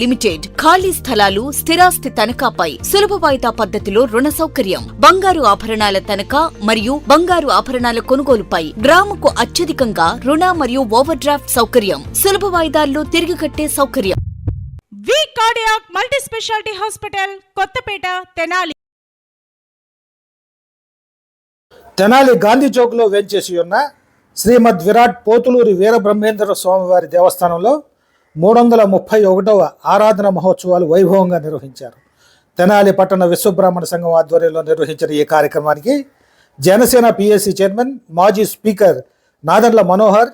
Limited ఖాళీ స్థలాలు స్థిరాస్తి తనఖాపై సులభ వాయిదా పద్ధతిలో రుణ సౌకర్యం. బంగారు ఆభరణాల తనఖా మరియు బంగారు ఆభరణాల కొనుగోలుపై గ్రాముకు అత్యధికంగా రుణ మరియు ఓవర్ డ్రాఫ్ట్ సౌకర్యం. సులభ వాయిదాల్లో తిరిగి కట్టే సౌకర్యం. V cardiac multi speciality hospital Kothapeta Tenali. Tenali Gandhi చౌక్లో వేంచేసి ఉన్న శ్రీమద్ విరాట్ పోతులూరి వీరబ్రహ్మేంద్ర స్వామివారి దేవస్థానంలో మూడు వందల ముప్పై ఒకటవ ఆరాధన మహోత్సవాలు వైభవంగా నిర్వహించారు. తెనాలి పట్టణ విశ్వబ్రాహ్మణ సంఘం ఆధ్వర్యంలో నిర్వహించిన ఈ కార్యక్రమానికి జనసేన పిఎస్సి చైర్మన్ మాజీ స్పీకర్ నాదర్ల మనోహర్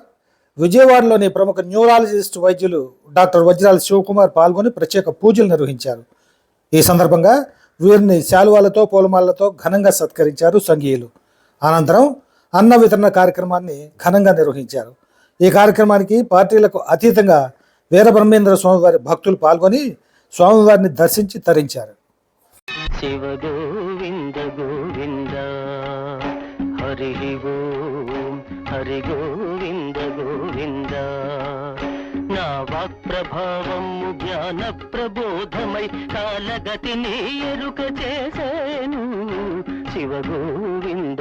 విజయవాడలోని ప్రముఖ న్యూరాలజిస్ట్ వైద్యులు డాక్టర్ వజ్రాల శివకుమార్ పాల్గొని ప్రత్యేక పూజలు నిర్వహించారు. ఈ సందర్భంగా వీరిని శాలువాలతో పూలమాలతో ఘనంగా సత్కరించారు సంఘీయులు. అనంతరం అన్న వితరణ కార్యక్రమాన్ని ఘనంగా నిర్వహించారు. ఈ కార్యక్రమానికి పార్టీలకు అతీతంగా వీరబ్రహ్మేంద్ర స్వామివారి భక్తులు పాల్గొని స్వామివారిని దర్శించి తరించారు. శివ గోవింద గోవింద హరి హరి గోవింద గోవింద. నా వాక్ ప్రభావము జ్ఞాన ప్రబోధమై కాలగతిని ఎరుక చేసేను. శివ గోవింద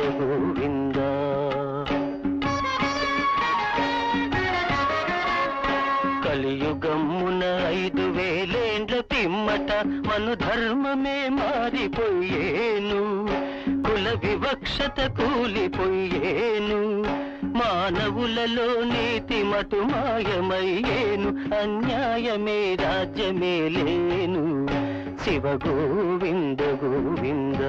ఐదు వేలేండ్ల పిమ్మట మను ధర్మమే మారిపోయేను. కుల వివక్షత కూలిపోయేను. మానవులలో నీతి మటు మాయమయ్యేను. అన్యాయమే రాజ్యమే లేను. శివ గోవింద గోవింద.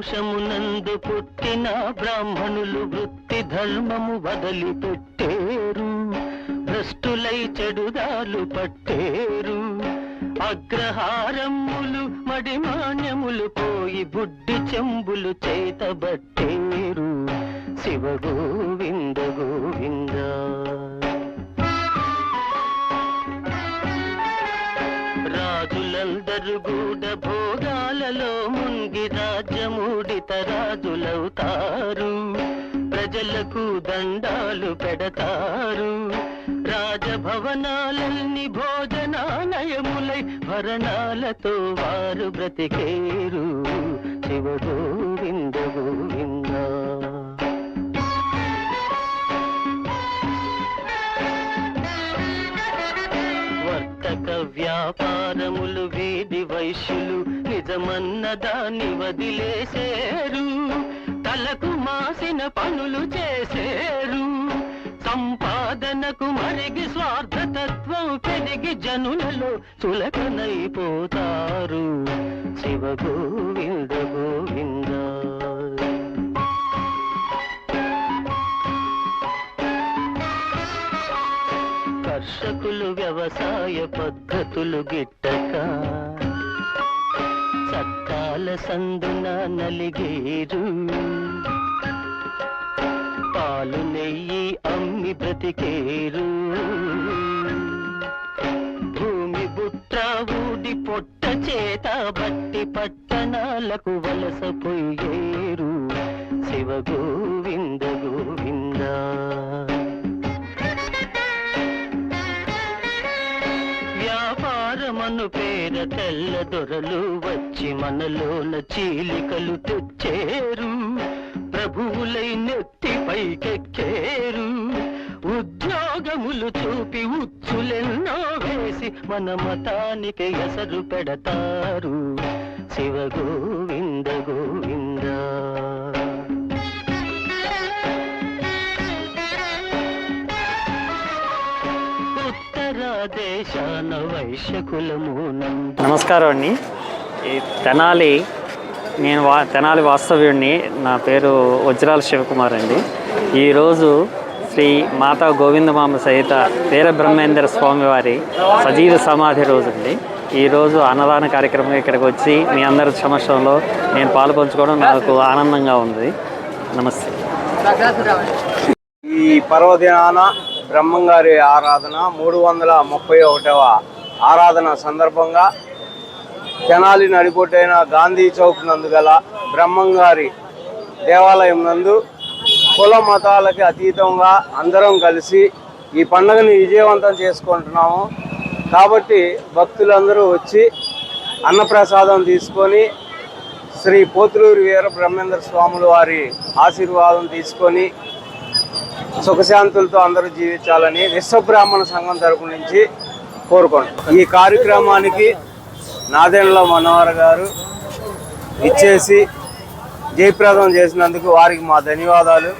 వంశమునందు పుట్టిన బ్రాహ్మణులు వృత్తి ధర్మము వదిలిపెట్టేరు భ్రష్టులై చెడుదాలు పట్టేరు. అగ్రహారములు మడిమాన్యములు పోయి బుడ్డి చెంబులు చేతబట్టేరు. శివ గోవింద రాజులందరూ గూడ భోగాలలో మునిగి రాజ్యమూడిత రాజులవుతారు. ప్రజలకు దండాలు పెడతారు. రాజభవనాలన్నీ భోజనాలయములై భరణాలతో వారు బ్రతికేరు. శివ గోవింద వ్యాపారములు వీధి వైశ్యులు నిజమన్న దాన్ని వదిలేసేరు తలకు మాసిన పనులు చేసేరు సంపాదనకు మరిగి స్వార్థతత్వం పెరిగి జనులలో చులకనైపోతారు. శివ గోవింద గోవింద కర్షకులు వ్యవసాయ పద్ధతులు గిట్టక చట్టాల సందున నలిగేరు. పాలు నెయ్యి అమ్మి బ్రతికేరు. భూమి బుట్ట ఊడి పొట్ట చేత బట్టి పట్టణాలకు వలసపోయేరు శివ గోవింద గోవింద. వ్యాపారమను పేర తెల్ల దొరలు వచ్చి మనలోన చీలికలు తెచ్చేరు. ప్రభువులై నెత్తి పైకెక్కేరు. ఉద్యోగములు చూపి ఉచ్చులెన్నో వేసి మన మతానికి ఎసరు పెడతారు. శివగో నమస్కారం అండి. ఈ తెనాలి నేను వా తెనాలి వాస్తవ్యుడిని నా పేరు వజ్రాల శివకుమార్ అండి. ఈరోజు శ్రీ మాతా గోవిందమామ సహిత వీర బ్రహ్మేంద్ర స్వామివారి సజీవ సమాధి రోజు అండి. ఈరోజు అన్నదాన కార్యక్రమం ఇక్కడికి వచ్చి మీ అందరి సమక్షంలో నేను పాలు పంచుకోవడం నాకు ఆనందంగా ఉంది. నమస్తే. ఈ పర్వదినాన బ్రహ్మంగారి ఆరాధన మూడు వందల ముప్పై ఒకటవ ఆరాధన సందర్భంగా తెనాలి నడిపోటైన గాంధీ చౌక్ నందు గల బ్రహ్మంగారి దేవాలయం నందు కుల మతాలకి అతీతంగా అందరం కలిసి ఈ పండుగని విజయవంతం చేసుకుంటున్నాము. కాబట్టి భక్తులందరూ వచ్చి అన్నప్రసాదం తీసుకొని శ్రీ పోతులూరి వీర బ్రహ్మేంద్ర స్వాముల వారి ఆశీర్వాదం తీసుకొని సుఖశాంతులతో అందరూ జీవించాలని విశ్వబ్రాహ్మణ సంఘం తరపు నుంచి కోరుకోండి ఈ కార్యక్రమానికి నాదెండ్ల మనోహర్ గారు ఇచ్చేసి జయప్రదం చేసినందుకు వారికి మా ధన్యవాదాలు.